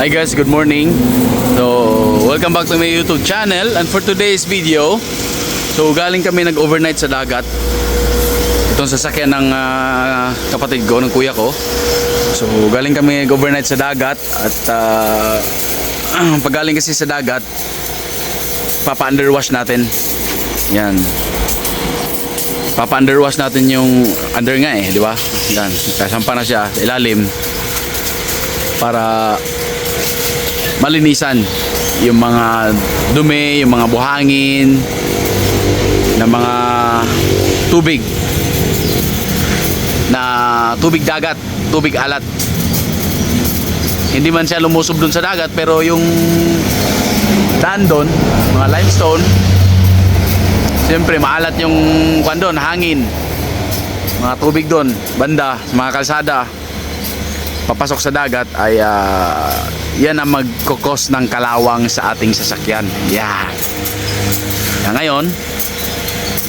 Hi guys, good morning. So, welcome back to my YouTube channel and for today's video, so galing kami nag-overnight sa dagat. Itong sasakyan ng ah, kapatid ko, ng kuya ko. So, galing kami nag-overnight sa dagat at ah, pag galing kasi sa dagat, papa-underwash natin. Yan. Papa-underwash natin yung under nga eh, di ba? Yan. Kasampa na siya ilalim para malinisan yung mga dumi, yung mga buhangin ng mga tubig na tubig dagat, tubig alat. Hindi man siya lumusob dun sa dagat pero yung daan doon, mga limestone, siyempre maalat yung kwan hangin. Mga tubig doon, banda, mga kalsada, papasok sa dagat ay ah, yan ang magkukos ng kalawang sa ating sasakyan. Yan. Kaya ngayon,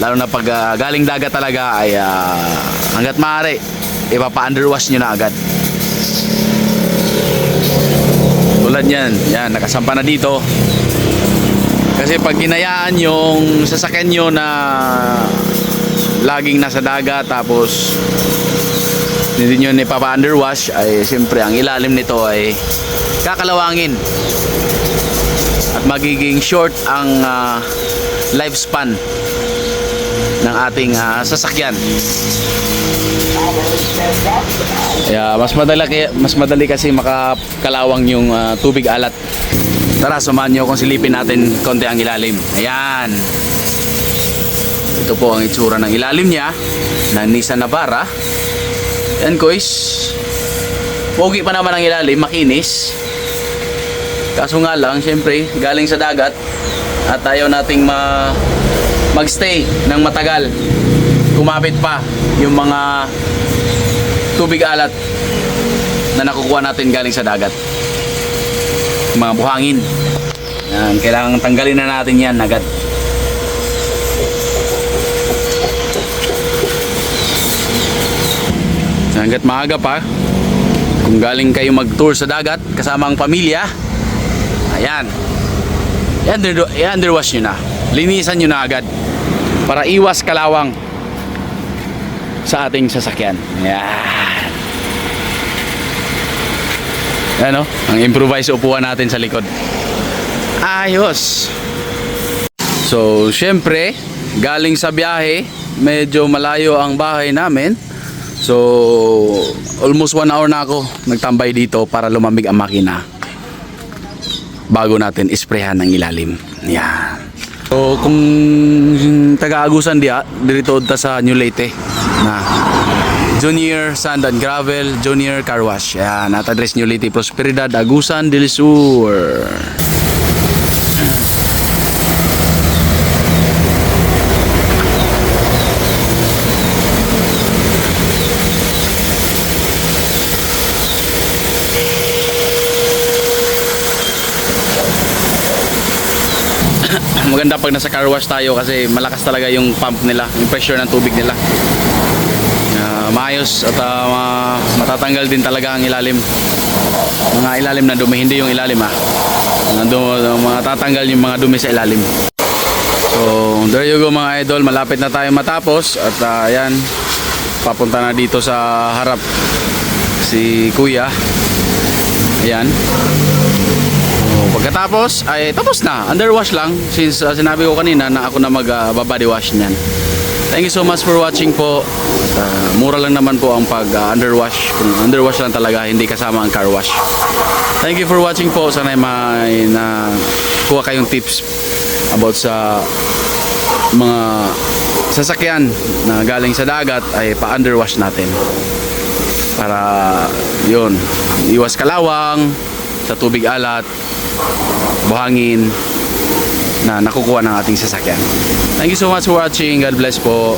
lalo na pag ah, galing dagat talaga ay ah, hanggat maaari, ipapa-underwash nyo na agad. Tulad yan, yan, nakasampa na dito. Kasi pag ginayaan yung sasakyan nyo na laging nasa dagat tapos hindi nyo nipapa-underwash ay siyempre ang ilalim nito ay kakalawangin at magiging short ang ah, lifespan ng ating ah, sasakyan. Kaya mas madali mas madali kasi makakalawang yung ah, tubig alat. Tara, samahan nyo kung silipin natin konti ang ilalim. Ayan. Ito po ang itsura ng ilalim niya ng Nissan Navara. Yan guys. Pogi pa naman ang ilalim, makinis. Kaso nga lang, syempre, galing sa dagat at ayaw nating ma magstay ng matagal. Kumapit pa yung mga tubig alat na nakukuha natin galing sa dagat. Yung mga buhangin. Yan, kailangan tanggalin na natin yan agad. Hanggat maaga pa, kung galing kayo mag-tour sa dagat kasama ang pamilya, ayan, i-under- i-underwash nyo na. Linisan nyo na agad para iwas kalawang sa ating sasakyan. Ayan. Ano? Ang improvised upuan natin sa likod. Ayos. So, syempre, galing sa biyahe, medyo malayo ang bahay namin. So, almost one hour na ako nagtambay dito para lumamig ang makina. Bago natin isprehan ng ilalim. Yan. So, kung taga-agusan diya, dito ta sa New Leyte na Junior Sand and Gravel, Junior Car Wash. Yan, at address New Leyte Prosperidad, Agusan del maganda pag nasa car wash tayo kasi malakas talaga yung pump nila, yung pressure ng tubig nila. Ah, maayos at ah, ma- matatanggal din talaga ang ilalim. Mga ilalim na dumi, hindi yung ilalim ah. Mga du- matatanggal yung mga dumi sa ilalim. So, there you go mga idol, malapit na tayo matapos at ah, ayan, papunta na dito sa harap si Kuya. Ayan. Pagkatapos ay tapos na. Underwash lang since uh, sinabi ko kanina na ako na mag uh, body wash niyan. Thank you so much for watching po. At, uh, mura lang naman po ang pag uh, underwash. Kung underwash lang talaga, hindi kasama ang car wash. Thank you for watching po. Sana may na kuha kayong tips about sa mga sasakyan na galing sa dagat ay pa-underwash natin. Para yun, iwas kalawang sa tubig alat, buhangin na nakukuha ng ating sasakyan. Thank you so much for watching. God bless po.